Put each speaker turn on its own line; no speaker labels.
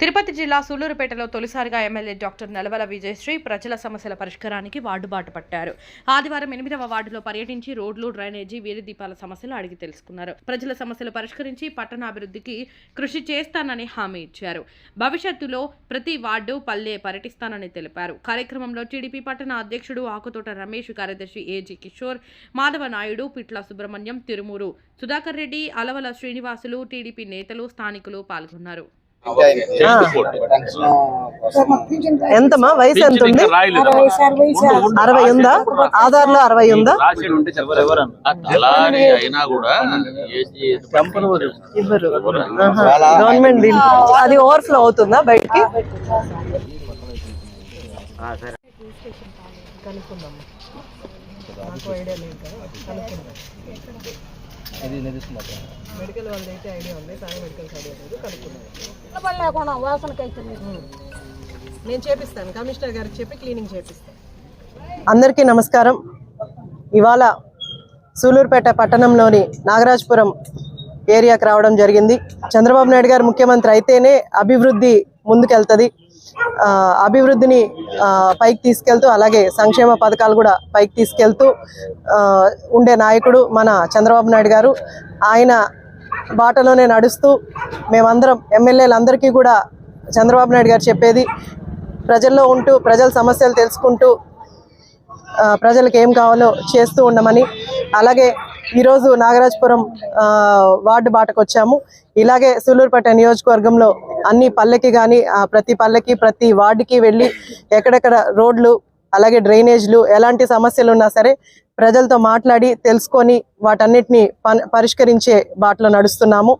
తిరుపతి జిల్లా సూళ్ళూరుపేటలో తొలిసారిగా MLA doctor నలవల Vijayasri ప్రజల సమస్యల పరిష్కారానికి వార్డు బాట పట్టారు. ఆదివారం ఎనిమిదవ వార్డులో పర్యటించి రోడ్లు డ్రైనేజీ వీధి దీపాల సమస్యలు అడిగి తెలుసుకున్నారు. ప్రజల సమస్యలు పరిష్కరించి పట్టణాభివృద్ధికి కృషి చేస్తానని హామీ ఇచ్చారు. భవిష్యత్తులో ప్రతి వార్డు పల్లె పర్యటిస్తానని తెలిపారు. కార్యక్రమంలో టీడీపీ పట్టణ అధ్యక్షుడు ఆకుతోట రమేష్ కార్యదర్శి ఏజీ కిషోర్ మాధవ నాయుడు పిట్ల సుబ్రహ్మణ్యం తిరుమూరు సుధాకర్ రెడ్డి అలవల శ్రీనివాసులు టీడీపీ నేతలు స్థానికులు పాల్గొన్నారు.
ఎంతమ్మా? వయసు ఎంత ఉంది? అరవై ఉందా? ఆధార్లో అరవై ఉందా. గవర్నమెంట్ అది ఓవర్ఫ్లో అవుతుందా బయటికి? మెడికల్ వాళ్ళది అయితే ఐడియా ఉంది పారామెడికల్స్ ఐడియా లేదు కనుక్కున్నాను
లేకుండా
నేను చేపిస్తాను కమిషనర్ గారికి చెప్పి క్లీనింగ్ చేపిస్తాను. అందరికీ నమస్కారం. ఇవాళ సూలూరుపేట పట్టణంలోని నాగరాజపురం ఏరియాకి రావడం జరిగింది. చంద్రబాబు నాయుడు గారు ముఖ్యమంత్రి అయితేనే అభివృద్ధి ముందుకెళ్తుంది. అభివృద్ధిని పైకి తీసుకెళ్తూ అలాగే సంక్షేమ పథకాలు కూడా పైకి తీసుకెళ్తూ ఉండే నాయకుడు మన చంద్రబాబు నాయుడు గారు. ఆయన బాటలోనే నడుస్తూ మేమందరం ఎమ్మెల్యేలందరికీ కూడా చంద్రబాబు నాయుడు గారు చెప్పేది ప్రజల్లో ఉంటూ ప్రజల సమస్యలు తెలుసుకుంటూ ప్రజలకు ఏం కావాలో చేస్తూ ఉండమని. అలాగే ఈరోజు నాగరాజపురం వార్డు బాటకు వచ్చాము. ఇలాగే సూలూరుపేట నియోజకవర్గంలో అన్ని పల్లెకి కానీ ప్రతి పల్లెకి ప్రతి వార్డుకి వెళ్ళి ఎక్కడెక్కడ రోడ్లు అలాగే డ్రైనేజ్లు ఎలాంటి సమస్యలు ఉన్నా సరే ప్రజలతో మాట్లాడి తెలుసుకొని వాటన్నిటిని పన్- పరిష్కరించే బాటలో నడుస్తున్నాము.